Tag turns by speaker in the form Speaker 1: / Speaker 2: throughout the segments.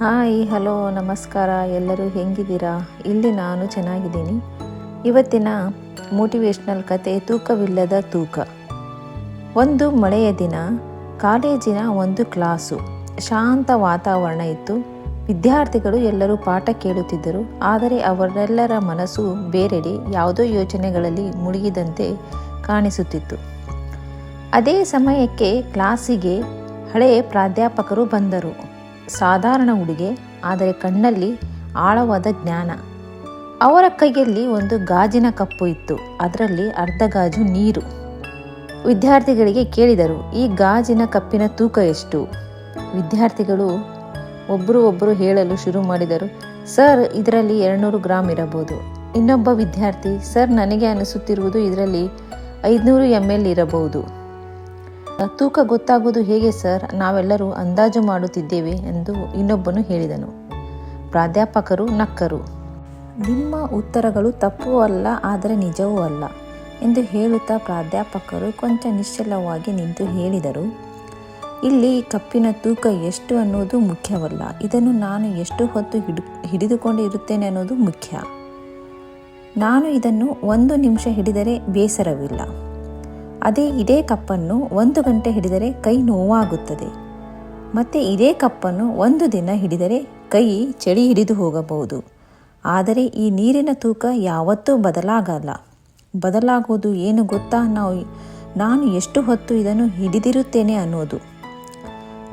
Speaker 1: Hi, hello, ನಮಸ್ಕಾರ. ಎಲ್ಲರೂ ಹೆಂಗಿದ್ದೀರಾ? ಇಲ್ಲಿ ನಾನು ಚೆನ್ನಾಗಿದ್ದೀನಿ. ಇವತ್ತಿನ ಮೋಟಿವೇಶ್ನಲ್ ಕತೆ ತೂಕವಿಲ್ಲದ ತೂಕ. ಒಂದು ಮಳೆಯ ದಿನ, ಕಾಲೇಜಿನ ಒಂದು ಕ್ಲಾಸು, ಶಾಂತ ವಾತಾವರಣ ಇತ್ತು. ವಿದ್ಯಾರ್ಥಿಗಳು ಎಲ್ಲರೂ ಪಾಠ ಕೇಳುತ್ತಿದ್ದರು. ಆದರೆ ಅವರೆಲ್ಲರ ಮನಸ್ಸು ಬೇರೆಡೆ ಯಾವುದೋ ಯೋಚನೆಗಳಲ್ಲಿ ಮುಳುಗಿದಂತೆ ಕಾಣಿಸುತ್ತಿತ್ತು. ಅದೇ ಸಮಯಕ್ಕೆ ಕ್ಲಾಸಿಗೆ ಹಳೆಯ ಪ್ರಾಧ್ಯಾಪಕರು ಬಂದರು. ಸಾಧಾರಣ ಹುಡುಗೆ ಆದರೆ ಕಣ್ಣಲ್ಲಿ ಆಳವಾದ ಜ್ಞಾನ. ಅವರ ಕೈಯಲ್ಲಿ ಒಂದು ಗಾಜಿನ ಕಪ್ಪು ಇತ್ತು, ಅದರಲ್ಲಿ ಅರ್ಧ ಗಾಜು ನೀರು. ವಿದ್ಯಾರ್ಥಿಗಳಿಗೆ ಕೇಳಿದರು, ಈ ಗಾಜಿನ ಕಪ್ಪಿನ ತೂಕ ಎಷ್ಟು? ವಿದ್ಯಾರ್ಥಿಗಳು ಒಬ್ಬರು ಒಬ್ಬರು ಹೇಳಲು ಶುರು ಮಾಡಿದರು, ಸರ್, ಇದರಲ್ಲಿ ಎರಡುನೂರು ಗ್ರಾಮ್ ಇರಬಹುದು. ಇನ್ನೊಬ್ಬ ವಿದ್ಯಾರ್ಥಿ, ಸರ್, ನನಗೆ ಅನಿಸುತ್ತಿರುವುದು ಇದರಲ್ಲಿ ಐದುನೂರು ಎಂ ಎಲ್ ಇರಬಹುದು. ತೂಕ ಗೊತ್ತಾಗುವುದು ಹೇಗೆ, ಸರ್? ನಾವೆಲ್ಲರೂ ಅಂದಾಜು ಮಾಡುತ್ತಿದ್ದೇವೆ ಎಂದು ಇನ್ನೊಬ್ಬನು ಹೇಳಿದನು. ಪ್ರಾಧ್ಯಾಪಕರು ನಕ್ಕರು. ನಿಮ್ಮ ಉತ್ತರಗಳು ತಪ್ಪೂ ಅಲ್ಲ, ಆದರೆ ನಿಜವೂ ಅಲ್ಲ ಎಂದು ಹೇಳುತ್ತಾ ಪ್ರಾಧ್ಯಾಪಕರು ಕೊಂಚ ನಿಶ್ಚಲವಾಗಿ ನಿಂತು ಹೇಳಿದರು. ಇಲ್ಲಿ ಕಪ್ಪಿನ ತೂಕ ಎಷ್ಟು ಅನ್ನೋದು ಮುಖ್ಯವಲ್ಲ, ಇದನ್ನು ನಾನು ಎಷ್ಟು ಹೊತ್ತು ಹಿಡಿ, ಹಿಡಿದುಕೊಂಡು ಇರುತ್ತೇನೆ ಅನ್ನೋದು ಮುಖ್ಯ. ನಾನು ಇದನ್ನು ಒಂದು ನಿಮಿಷ ಹಿಡಿದರೆ ಬೇಸರವಿಲ್ಲ. ಅದೇ ಇದೇ ಕಪ್ಪನ್ನು ಒಂದು ಗಂಟೆ ಹಿಡಿದರೆ ಕೈ ನೋವಾಗುತ್ತದೆ. ಮತ್ತು ಇದೇ ಕಪ್ಪನ್ನು ಒಂದು ದಿನ ಹಿಡಿದರೆ ಕೈ ಚಳಿ ಹಿಡಿದು ಹೋಗಬಹುದು. ಆದರೆ ಈ ನೀರಿನ ತೂಕ ಯಾವತ್ತೂ ಬದಲಾಗಲ್ಲ. ಬದಲಾಗೋದು ಏನು ಗೊತ್ತಾ? ನಾವು ನಾನು ಎಷ್ಟು ಹೊತ್ತು ಇದನ್ನು ಹಿಡಿದಿರುತ್ತೇನೆ ಅನ್ನೋದು.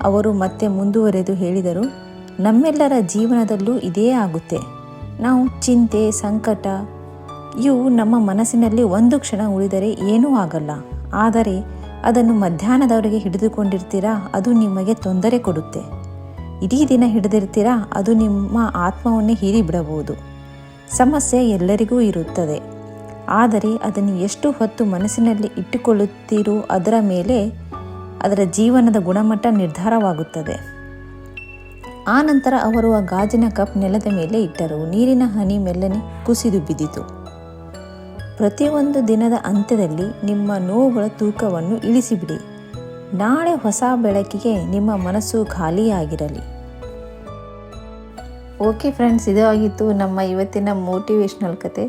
Speaker 1: ಅವರು ಮತ್ತೆ ಮುಂದುವರೆದು ಹೇಳಿದರು, ನಮ್ಮೆಲ್ಲರ ಜೀವನದಲ್ಲೂ ಇದೇ ಆಗುತ್ತೆ. ನಾವು ಚಿಂತೆ, ಸಂಕಟ ಇವು ನಮ್ಮ ಮನಸ್ಸಿನಲ್ಲಿ ಒಂದು ಕ್ಷಣ ಉಳಿದರೆ ಏನೂ ಆಗಲ್ಲ. ಆದರೆ ಅದನ್ನು ಮಧ್ಯಾಹ್ನದವರೆಗೆ ಹಿಡಿದುಕೊಂಡಿರ್ತೀರಾ? ಅದು ನಿಮಗೆ ತೊಂದರೆ ಕೊಡುತ್ತೆ. ಇಡೀ ದಿನ ಹಿಡಿದಿರ್ತೀರಾ? ಅದು ನಿಮ್ಮ ಆತ್ಮವನ್ನೇ ಹೀರಿಬಿಡಬಹುದು. ಸಮಸ್ಯೆ ಎಲ್ಲರಿಗೂ ಇರುತ್ತದೆ. ಆದರೆ ಅದನ್ನು ಎಷ್ಟು ಹೊತ್ತು ಮನಸ್ಸಿನಲ್ಲಿ ಇಟ್ಟುಕೊಳ್ಳುತ್ತೀರೋ ಅದರ ಮೇಲೆ ಅದರ ಜೀವನದ ಗುಣಮಟ್ಟ ನಿರ್ಧಾರವಾಗುತ್ತದೆ. ಆನಂತರ ಅವರು ಆ ಗಾಜಿನ ಕಪ್ ನೆಲದ ಮೇಲೆ ಇಟ್ಟರು. ನೀರಿನ ಹನಿ ಮೆಲ್ಲನೆ ಕುಸಿದು ಬಿದ್ದಿತು. ಪ್ರತಿಯೊಂದು ದಿನದ ಅಂತ್ಯದಲ್ಲಿ ನಿಮ್ಮ ನೋವುಗಳ ತೂಕವನ್ನು ಇಳಿಸಿಬಿಡಿ. ನಾಳೆ ಹೊಸ ಬೆಳಕಿಗೆ ನಿಮ್ಮ ಮನಸ್ಸು ಖಾಲಿಯಾಗಿರಲಿ. ಓಕೆ ಫ್ರೆಂಡ್ಸ್ ಇದು ಆಗಿತ್ತು ನಮ್ಮ ಇವತ್ತಿನ ಮೋಟಿವೇಶ್ನಲ್ ಕತೆ.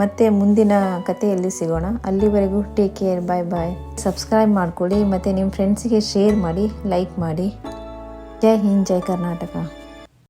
Speaker 1: ಮತ್ತೆ ಮುಂದಿನ ಕಥೆಯಲ್ಲಿ ಸಿಗೋಣ. ಅಲ್ಲಿವರೆಗೂ take care bye bye subscribe ಮಾಡ್ಕೊಳ್ಳಿ, ಮತ್ತು ನಿಮ್ಮ ಫ್ರೆಂಡ್ಸಿಗೆ ಶೇರ್ ಮಾಡಿ, ಲೈಕ್ ಮಾಡಿ. ಜೈ ಹಿಂದ್, ಜೈ ಕರ್ನಾಟಕ.